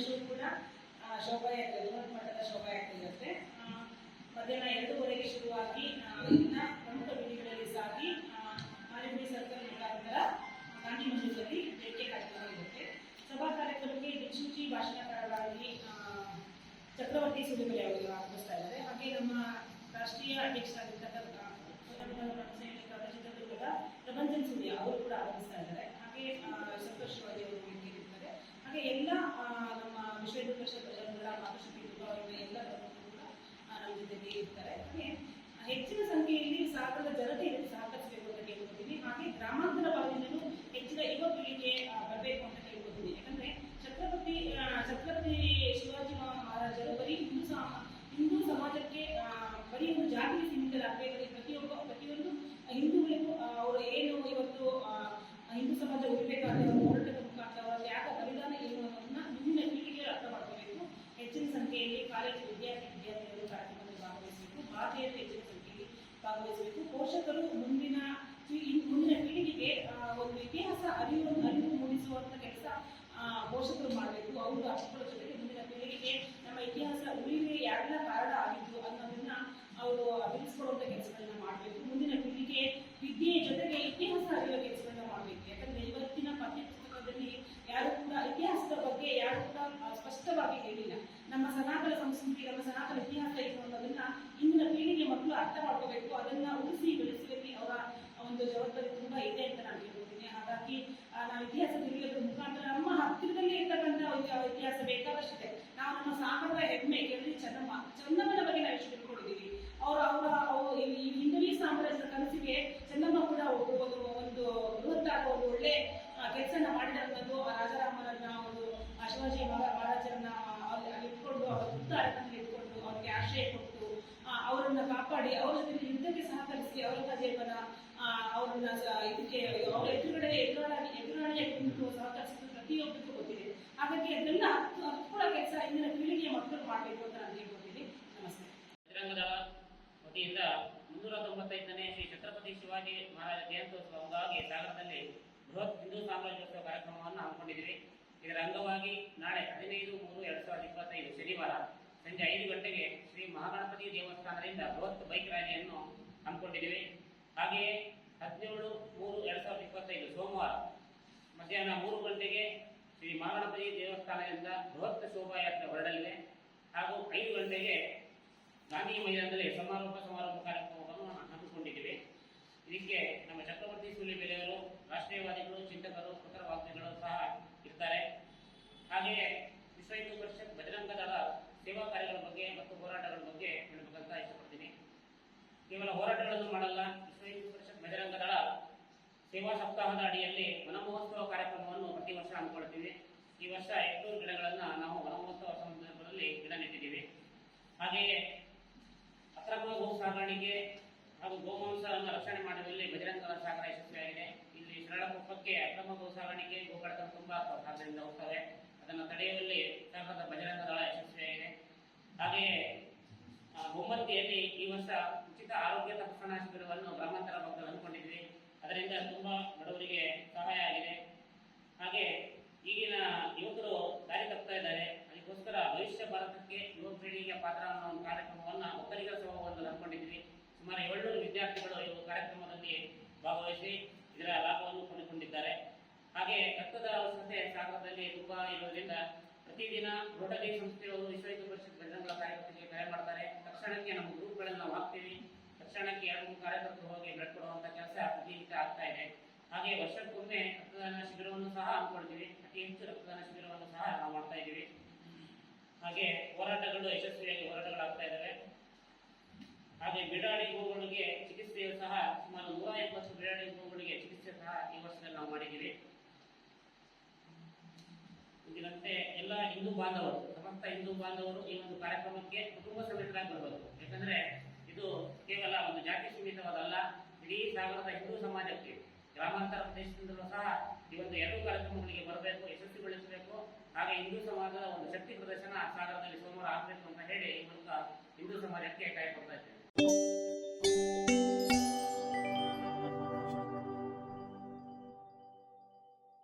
ದಿವಸವೂ ಕೂಡ ಶೋಭಾಯಾತ್ರೆ ಬೃಹತ್ ಮಟ್ಟದ ಶೋಭಾಯಾತ್ರೆ ಇರುತ್ತೆ. ಮಧ್ಯಾಹ್ನ ಎರಡೂವರೆಗೆ ಶುರುವಾಗಿ ಇನ್ನ ಪ್ರಮುಖ ಬೀದಿಗಳಲ್ಲಿ ಸಾಗಿ ಮಾರಿಗುಡಿ ಸರ್ಕಲ್ ಮುಖಾಂತರ ಗಾಂಧಿ ಮಂದಿರದಲ್ಲಿ ಭೇಟಿ ಕಾರ್ಯಕ್ರಮ ಇರುತ್ತೆ. ಸಭಾ ಕಾರ್ಯಕ್ರಮಕ್ಕೆ ದಿಕ್ಸೂಚಿ ಭಾಷಣಕಾರರಾಗಿ ಚಕ್ರವರ್ತಿ ಸುಲಿಮಲೆ ಅವರು ಆಗಮಿಸ್ತಾ ಇದ್ದಾರೆ. ಹಾಗೆ ನಮ್ಮ ರಾಷ್ಟ್ರೀಯ ಅಧ್ಯಕ್ಷರಾಗಿರ್ತಕ್ಕಂಥ ಪ್ರಬಂಧನ್ ಸೂರ್ಯ ಅವರು ಕೂಡ ಆಗಮಿಸ್ತಾ ಇದ್ದಾರೆ ಹಾಗೆ ಆ, ಸಂತೋಷ್ ಶಿವಾಜಿ ಅವರು ವೇದಿಕೆಯಲ್ಲಿರ್ತಾರೆ ಹಾಗೆ ಎಲ್ಲ ಆ, ನಮ್ಮ ವಿಶ್ವ ಹಿಂದೂ ಪರಿಷತ್ ಪ್ರಜಾಂಗಣ ಮಾತೃಶಕ್ತಿ ಅವರ ಎಲ್ಲ ಪ್ರಮುಖರು ಕೂಡ ಆ, ನಮ್ಮ ಜೊತೆಗೆ ಇರ್ತಾರೆ ಹಾಗೆ ಹೆಚ್ಚಿನ ಸಂಖ್ಯೆಯಲ್ಲಿ ಸಾಗರದ ಜನತೆ ಇದಕ್ಕೆ ಸಹಕರಿಸಬೇಕು ಅಂತ ಕೇಳ್ಕೊತೀನಿ ಹಾಗೆ ಗ್ರಾಮಾಂತರ ಭಾಗದಿಂದಲೂ ಹೆಚ್ಚಿನ ಯುವ ಪೀಳಿಗೆ ಆ, ಬರಬೇಕು ಅಂತ ಕೇಳ್ಕೊತೀನಿ ಯಾಕಂದ್ರೆ ಛತ್ರಪತಿ ಆ, ಛತ್ರಪತಿ ಶಿವಾಜಿ ಮಹಾ- ಮಹಾರಾಜರು ಬರೀ ಹಿಂದೂ ಸಮ ಹಿಂದೂ ಸಮಾಜಕ್ಕೆ ಆ, ಬರೀ ಒಂದು ಜಾತಿಗೆ ಸೀಮಿತರಾಗಬೇಕು ಪ್ರತಿಯೊಬ್ಬ ಪ್ರತಿಯೊಂದು ಹಿಂದೂಗಳಿಗೂ ಆ, ಅವರು ಏನು ಇವತ್ತು ಆ, ಹಿಂದೂ ಸಮಾಜ ಉಳಿಬೇಕಾದ್ರೆ ಅವರು ಹೋರಾಟದ ಮುಖಾಂತರ ಅವರ ತ್ಯಾಗ ಬಲಿದಾನ ಏನು ಅನ್ನೋದನ್ನ ಮುಂದಿನ ಪೀಳಿಗೆ ಅರ್ಥ ಮಾಡ್ಕೋಬೇಕು ಹೆಚ್ಚಿನ ಸಂಖ್ಯೆಯಲ್ಲಿ ಕಾಲೇಜು ವಿದ್ಯಾರ್ಥಿ ವಿದ್ಯಾರ್ಥಿಗಳು ಕಾರ್ಯಕ್ರಮದಲ್ಲಿ ಭಾಗವಹಿಸಬೇಕು ಭಾರತೀಯರು ಹೆಚ್ಚಿನ ಸಂಖ್ಯೆಯಲ್ಲಿ ಭಾಗವಹಿಸಬೇಕು ಪೋಷಕರು ಮುಂದಿನ ಮುಂದಿನ ಪೀಳಿಗೆಗೆ ಒಂದು ಇತಿಹಾಸ ಅರಿವು ಅರಿವು ಮೂಡಿಸುವಂತ ಕೆಲಸ ಪೋಷಕರು ಮಾಡಬೇಕು. ಅವರು ಅಷ್ಟರ ಜೊತೆಗೆ ಮುಂದಿನ ಪೀಳಿಗೆಗೆ ನಮ್ಮ ಇತಿಹಾಸ ಉಳಿವೆ ಯಾರೆಲ್ಲ ಕಾರಣ ಆಗಿದ್ದು ಅನ್ನೋದನ್ನ ಅವರು ತಿಳಿಸ್ಕೊಡುವಂತ ಕೆಲಸಗಳನ್ನ ಮಾಡಬೇಕು. ಮುಂದಿನ ಪೀಳಿಗೆ ವಿದ್ಯೆಯ ಜೊತೆಗೆ ಇತಿಹಾಸ ಅರಿಯುವ ಕೆಲಸಗಳನ್ನ ಮಾಡಬೇಕು ಯಾಕಂದ್ರೆ ಇವತ್ತಿನ ಪಠ್ಯ ಪುಸ್ತಕದಲ್ಲಿ ಯಾರು ಕೂಡ ಇತಿಹಾಸದ ಬಗ್ಗೆ ಯಾರು ಕೂಡ ಆ, ಸ್ಪಷ್ಟವಾಗಿ ಹೇಳಿಲ್ಲ ನಮ್ಮ ಸನಾತನ ಸಂಸ್ಕೃತಿ ನಮ್ಮ ಸನಾತನ ಇತಿಹಾಸ ಏನು ಅನ್ನೋದನ್ನ ಇಂದಿನ ಪೀಳಿಗೆ ಮಕ್ಕಳು ಅರ್ಥ ಮಾಡ್ಕೋಬೇಕು ಅದನ್ನ ಉಳಿಸಿ ಬೆಳೆಸುವಲ್ಲಿ ಅವರ ಒಂದು ಜವಾಬ್ದಾರಿ ತುಂಬಾ ಇದೆ ಅಂತ ನಾನು ಹೇಳ್ಕೊತೀನಿ ಹಾಗಾಗಿ ನಾವು ಇತಿಹಾಸ ತಿಳಿಯೋದ್ರ ಮುಖಾಂತರ ನಮ್ಮ ಹತ್ತಿರದಲ್ಲಿ ಇರ್ತಕ್ಕಂಥ ಇತಿಹಾಸ ಬೇಕಾದಷ್ಟಿದೆ ನಾವು ನಮ್ಮ ಸಾಗರದ ಹೆಮ್ಮೆ ಕೇಳಿ ಚೆನ್ನಮ್ಮ. ಚೆನ್ನಮ್ಮನ ಬಗ್ಗೆ ಇದಕ್ಕೆ ಅವರ ಎದುರುಗಡೆ ಎದುರಾಳಿ ಎದುರಾಳಿಯಾಗಿ ನಿಂತು ಸಹಕರಿಸಿದ ಪ್ರತಿಯೊಬ್ಬರಿಗೂ ಗೊತ್ತಿದೆ. ಹಾಗಾಗಿ ಅದನ್ನ ಹತ್ಕೊಳ್ಳೋ ಕೆಲಸ ಇಂದಿನ ಪೀಳಿಗೆಯ ಮಕ್ಕಳು ಮಾಡಬೇಕು ಅಂತ ನಾನು ಹೇಳ್ಕೊತೀನಿ ನಮಸ್ತೆ. ಚಿತ್ರರಂಗದ ವತಿಯಿಂದ ಮುನ್ನೂರ ತೊಂಬತ್ತೈದನೇ ಶ್ರೀ ಛತ್ರಪತಿ ಶಿವಾಜಿ ಮಹಾರಾಜ ಜಯಂತ್ಯೋತ್ಸವ ಅಂಗವಾಗಿ ಸಾಗರದಲ್ಲಿ ಬೃಹತ್ ಹಿಂದೂ ಸಾಮ್ರಾಜ್ಯೋತ್ಸವ ಕಾರ್ಯಕ್ರಮವನ್ನು ಹಮ್ಮಿಕೊಂಡಿದ್ದೀವಿ. ಇದರ ಅಂಗವಾಗಿ ನಾಳೆ ಹದಿನೈದು ಮೂರು ಎರಡ್ ಸಾವಿರದ ಇಪ್ಪತ್ತೈದು ಶನಿವಾರ ಸಂಜೆ ಐದು ಗಂಟೆಗೆ ಶ್ರೀ ಮಹಾಗಣಪತಿ ದೇವಸ್ಥಾನದಿಂದ ಬೃಹತ್ ಬೈಕ್ ರ್ಯಾಲಿಯನ್ನು ಹಮ್ಮಿಕೊಂಡಿದ್ದೀವಿ. ಹಾಗೆಯೇ ಹದಿನೇಳು, ಮೂರು, ಎರಡ್ ಸಾವಿರದ ಇಪ್ಪತ್ತೈದು ಸೋಮವಾರ ಮಧ್ಯಾಹ್ನ ಮೂರು ಗಂಟೆಗೆ ಶ್ರೀ ಮಹಾಗಣಪತಿ ದೇವಸ್ಥಾನದಿಂದ ಬೃಹತ್ ಶೋಭಾಯಾತ್ರೆ ಹೊರಡಲಿದೆ. ಹಾಗೂ ಐದು ಗಂಟೆಗೆ ಗಾಂಧಿ ಮೈದಾನದಲ್ಲಿ ಸಮಾರೋಪ ಸಮಾರೋಪ ಕಾರ್ಯಕ್ರಮವನ್ನು ಹಮ್ಮಿಕೊಂಡಿದ್ದೇವೆ. ಇದಕ್ಕೆ ನಮ್ಮ ಚಕ್ರವರ್ತಿ ಸೂಲಿಬೆಲೆಯವರು ರಾಷ್ಟ್ರೀಯವಾದಿಗಳು, ಚಿಂತಕರು ಪತ್ರವಾದಿಗಳು ಸಹ ಇರ್ತಾರೆ. ಹಾಗೆಯೇ ವಿಶ್ವ ಹಿಂದೂ ಪರಿಷತ್ ಬಜರಂಗ ದಳ ಸೇವಾ ಕಾರ್ಯಗಳ ಬಗ್ಗೆ ಮತ್ತು ಹೋರಾಟಗಳ ಬಗ್ಗೆ ಹೇಳಬೇಕಂತ ಇಷ್ಟಪಡ್ತೀನಿ. ಕೇವಲ ಹೋರಾಟಗಳನ್ನು ಮಾಡಲ್ಲ ವಿಶ್ವ ಹಿಂದೂ ಪರಿಷತ್ ಬಜರಂಗ ದಳ ಸೇವಾ ಸಪ್ತಾಹದ ಅಡಿಯಲ್ಲಿ ವನಮಹೋತ್ಸವ ಕಾರ್ಯಕ್ರಮವನ್ನು ಪ್ರತಿ ವರ್ಷ ಹಮ್ಮಿಕೊಳ್ತೀವಿ ಈ ವರ್ಷ ಎಂಟು ಗಿಡಗಳನ್ನು ನಾವು ವನಮಹೋತ್ಸವ ಸಂದರ್ಭದಲ್ಲಿ ಗಿಡ ನೆಟ್ಟಿದ್ದೀವಿ. ಹಾಗೆಯೇ ಅಕ್ರಮ ಗೋ ಸಾಗಾಣಿಕೆ ಹಾಗೂ ಗೋಮಾಂಸವನ್ನು ರಕ್ಷಣೆ ಮಾಡುವಲ್ಲಿ ಬಜರಂಗ ಸಾಗರ ಯಶಸ್ವಿಯಾಗಿದೆ. ಇಲ್ಲಿ ಶರಣಕೊಪ್ಪಕ್ಕೆ ಅಕ್ರಮ ಗೋ ಸಾಗಾಣಿಕೆ ಗೋಕಳತನ ತುಂಬಾ ಸಾಗರದಿಂದ ಹೋಗ್ತವೆ. ಅದನ್ನು ತಡೆಯುವಲ್ಲಿ ಸರ್ಕಾರದ ಬಜರಂಗ ದಳ ಯಶಸ್ವಿಯಾಗಿದೆ. ಹಾಗೆಯೇ ಬೊಮ್ಮತ್ತಿಯಲ್ಲಿ ಈ ವರ್ಷ ಉಚಿತ ಆರೋಗ್ಯ ತಪಾಸಣಾ ಶಿಬಿರವನ್ನು ಗ್ರಾಮಾಂತರ ಅದರಿಂದ ತುಂಬ ಬಡವರಿಗೆ ಸಹಾಯ ಆಗಿದೆ. ಹಾಗೆ ಈಗಿನ ಯುವಕರು ದಾರಿ ತಪ್ತಾ ಇದ್ದಾರೆ. ಅದಕ್ಕೋಸ್ಕರ ಭವಿಷ್ಯ ಭಾರತಕ್ಕೆ ಯುವ ಪೀಳಿಗೆಯ ಪಾತ್ರ ಅನ್ನೋ ಒಂದು ಕಾರ್ಯಕ್ರಮವನ್ನು ಒಕ್ಕಲಿಗರ ಸಭಾವನ್ನು ಹಮ್ಮಿಕೊಂಡಿದ್ವಿ. ಸುಮಾರು ಏಳ್ನೂರು ವಿದ್ಯಾರ್ಥಿಗಳು ಈ ಕಾರ್ಯಕ್ರಮದಲ್ಲಿ ಭಾಗವಹಿಸಿ ಇದರ ಲಾಭವನ್ನು ಪಡೆದುಕೊಂಡಿದ್ದಾರೆ. ಹಾಗೆ ರಕ್ತದ ಸಂಸ್ಥೆ ಸಾಗರದಲ್ಲಿ ತುಂಬಾ ಇರೋದ್ರಿಂದ ಪ್ರತಿದಿನ ರೋಟರಿ ಸಂಸ್ಥೆಯವರು ವಿಶ್ವ ಪರಿಷತ್ ಕಾರ್ಯಕ್ರಮಕ್ಕೆ ಕಾರ್ಯಕರ್ತರಿಗೆ ಕರೆ ಮಾಡ್ತಾರೆ. ತಕ್ಷಣಕ್ಕೆ ನಮ್ಮ ಗ್ರೂಪ್ಗಳನ್ನು ನಾವು ಹಾಕ್ತೀವಿ. ತಕ್ಷಣಕ್ಕೆ ಎರಡು ಮೂರು ಕಾರ್ಯಕರ್ತರು ಹೋಗಿ ಬ್ಲಡ್ ಕೊಡುವಂತ ಕೆಲಸ ಪ್ರತಿನಿತ್ಯ ಆಗ್ತಾ ಇದೆ. ಹಾಗೆ ವರ್ಷಕ್ಕೊಮ್ಮೆ ರಕ್ತದಾನ ಶಿಬಿರವನ್ನು ಸಹ ಹಮ್ಮಿಕೊಳ್ತೀವಿ ಅತಿ ಹೆಚ್ಚು ರಕ್ತದಾನ ಶಿಬಿರವನ್ನು ಸಹ ನಾವು ಮಾಡ್ತಾ ಇದ್ದೀವಿ. ಹಾಗೆ ಹೋರಾಟಗಳು ಯಶಸ್ವಿಯಾಗಿ ಹೋರಾಟಗಳಾಗ್ತಾ ಇದ್ದಾವೆ. ಹಾಗೆ ಬಿಡಾಡಿ ಗೋವುಗಳಿಗೆ ಚಿಕಿತ್ಸೆಯು ಸಹ ಸುಮಾರು ನೂರ ಎಪ್ಪತ್ತು ಬಿಡಾಡಿ ಗೋವುಗಳಿಗೆ ಚಿಕಿತ್ಸೆ ಸಹ ಈ ವರ್ಷದಲ್ಲಿ ನಾವು ಮಾಡಿದ್ದೀವಿ. ಇದರಂತೆ ಎಲ್ಲ ಹಿಂದೂ ಬಾಂಧವರು, ಸಮಸ್ತ ಹಿಂದೂ ಬಾಂಧವರು ಈ ಒಂದು ಕಾರ್ಯಕ್ರಮಕ್ಕೆ ಕುಟುಂಬ ಸಮೇತರಾಗಿ ಬರಬೇಕು ಯಾಕಂದ್ರೆ ಇದು ಕೇವಲ ಒಂದು ಜಾತಿ ಸೀಮಿತವಾದಲ್ಲ, ಇಡೀ ಸಾಗರದ ಹಿಂದೂ ಸಮಾಜಕ್ಕೆ, ಗ್ರಾಮಾಂತರ ಪ್ರದೇಶದಿಂದಲೂ ಸಹ ಈ ಒಂದು ಎರಡು ಕಾರ್ಯಕ್ರಮಗಳಿಗೆ ಬರಬೇಕು, ಯಶಸ್ವಿಗೊಳಿಸಬೇಕು. ಹಾಗೆ ಹಿಂದೂ ಸಮಾಜದ ಒಂದು ಶಕ್ತಿ ಪ್ರದರ್ಶನ ಸಾಗರದಲ್ಲಿ ಸೋಮವಾರ ಆಗಬೇಕು ಅಂತ ಹೇಳಿ